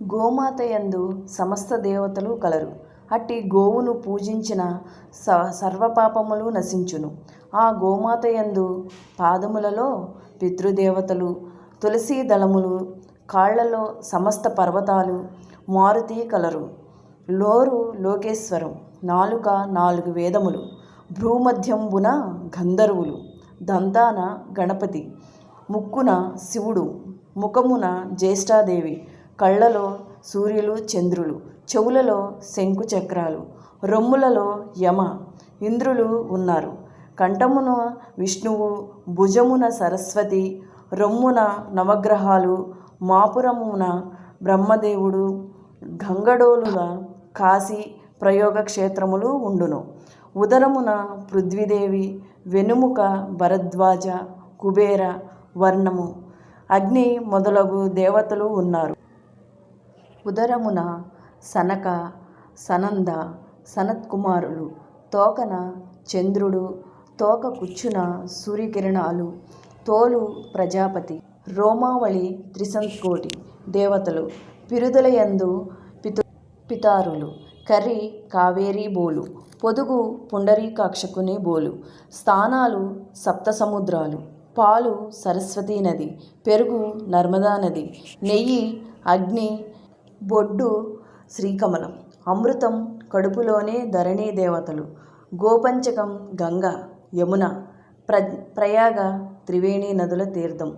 గోమాత యందు సమస్త దేవతలు కలరు. అట్టి గోవును పూజించిన స సర్వపాపములు నశించును. ఆ గోమాత యందు పాదములలో పితృదేవతలు తులసీ దళములు కాళ్ళలో సమస్త పర్వతాలు మారుతి కలరు. లోరు లోకేశ్వరం నాలుక నాలుగు వేదములు. భ్రూమధ్యంబున గంధర్వులు దంతాన గణపతి ముక్కున శివుడు ముఖమున జ్యేష్ఠాదేవి కళ్ళలో సూర్యులు చంద్రులు చెవులలో శంకు చక్రాలు రొమ్ములలో యమ ఇంద్రులు ఉన్నారు. కంఠమున విష్ణువు భుజమున సరస్వతి రొమ్మున నవగ్రహాలు మాపురమున బ్రహ్మదేవుడు గంగడోలుల కాశీ ప్రయోగ క్షేత్రములు ఉండును. ఉదరమున పృథ్వీదేవి వెనుముక భరద్వాజ కుబేర వర్ణము అగ్ని మొదలగు దేవతలు ఉన్నారు. ఉదరమున సనక సనంద సనత్కుమారులు తోకన చంద్రుడు తోక కుచ్చున సూర్యకిరణాలు తోలు ప్రజాపతి రోమావళి త్రిసంకోటి దేవతలు పిరుదలయందు పితు పితారులు కర్రి కావేరీ బోలు పొదుగు పుండరీకాక్షకుని బోలు స్థానాలు సప్త సముద్రాలు పాలు సరస్వతీ నది పెరుగు నర్మదా నది నెయ్యి అగ్ని బొడ్డు శ్రీకమలం. అమృతం కడుపులోనే ధరణీ దేవతలు. గోపంచకం గంగ యమున ప్ర ప్రయాగ త్రివేణి నదుల తీర్థం.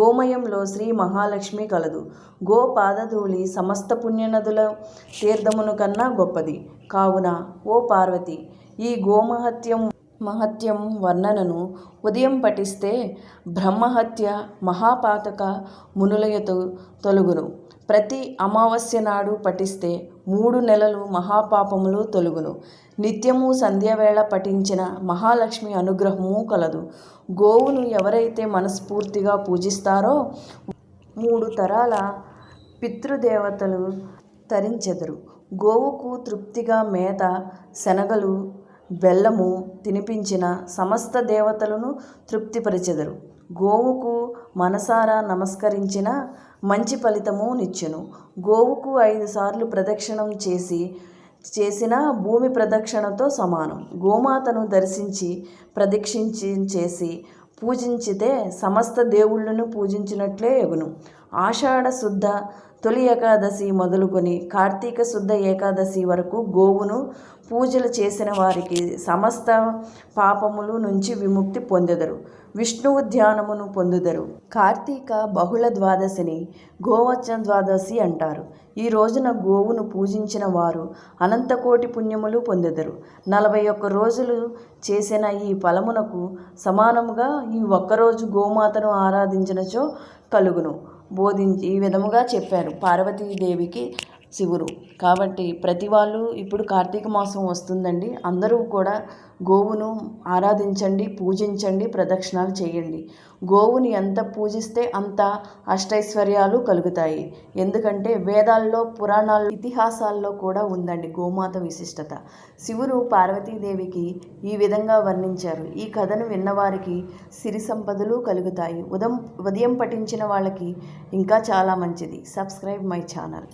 గోమయంలో శ్రీ మహాలక్ష్మి కలదు. గోపాదధూళి సమస్త పుణ్యనదుల తీర్థమును కన్నా గొప్పది. కావున ఓ పార్వతి ఈ గోమహత్యం మహత్యం వర్ణనను ఉదయం పఠిస్తే బ్రహ్మహత్య మహాపాతక మునులయతో తొలుగును. ప్రతి అమావాస్య నాడు పఠిస్తే మూడు నెలలు మహాపాపములు తొలుగును. నిత్యము సంధ్యావేళ పఠించిన మహాలక్ష్మి అనుగ్రహము కలదు. గోవును ఎవరైతే మనస్ఫూర్తిగా పూజిస్తారో మూడు తరాల పితృదేవతలు తరించెదరు. గోవుకు తృప్తిగా మేత శనగలు బెల్లము తినిపించిన సమస్త దేవతలను తృప్తిపరిచెదరు. గోవుకు మనసారా నమస్కరించిన మంచి ఫలితము నిచ్చును. గోవుకు ఐదు సార్లు ప్రదక్షిణం చేసి చేసిన భూమి ప్రదక్షిణతో సమానం. గోమాతను దర్శించి ప్రదక్షించి చేసి పూజించితే సమస్త దేవుళ్ళను పూజించినట్లే ఎగును. ఆషాఢ శుద్ధ తొలి ఏకాదశి మొదలుకొని కార్తీక శుద్ధ ఏకాదశి వరకు గోవును పూజలు చేసిన వారికి సమస్త పాపములు నుంచి విముక్తి పొందెదరు. విష్ణువు ధ్యానమును పొందుదరు. కార్తీక బహుళ ద్వాదశిని గోవచ్చ ద్వాదశి అంటారు. ఈ రోజున గోవును పూజించిన వారు అనంతకోటి పుణ్యములు పొందెదరు. నలభై ఒక్క రోజులు చేసిన ఈ ఫలమునకు సమానముగా ఈ ఒక్కరోజు గోమాతను ఆరాధించినచో కలుగును. బోధించి ఈ విధముగా చెప్పారు. పార్వతీదేవికి శివుడు. కాబట్టి ప్రతి వాళ్ళు ఇప్పుడు కార్తీక మాసం వస్తుందండి. అందరూ కూడా గోవును ఆరాధించండి పూజించండి ప్రదక్షిణాలు చేయండి. గోవుని ఎంత పూజిస్తే అంత అష్టైశ్వర్యాలు కలుగుతాయి. ఎందుకంటే వేదాల్లో పురాణాల్లో ఇతిహాసాల్లో కూడా ఉందండి గోమాత విశిష్టత. శివుడు పార్వతీదేవికి ఈ విధంగా వర్ణించారు. ఈ కథను విన్నవారికి సిరి సంపదలు కలుగుతాయి. ఉదయం ఉదయం పఠించిన వాళ్ళకి ఇంకా చాలా మంచిది. Subscribe my channel.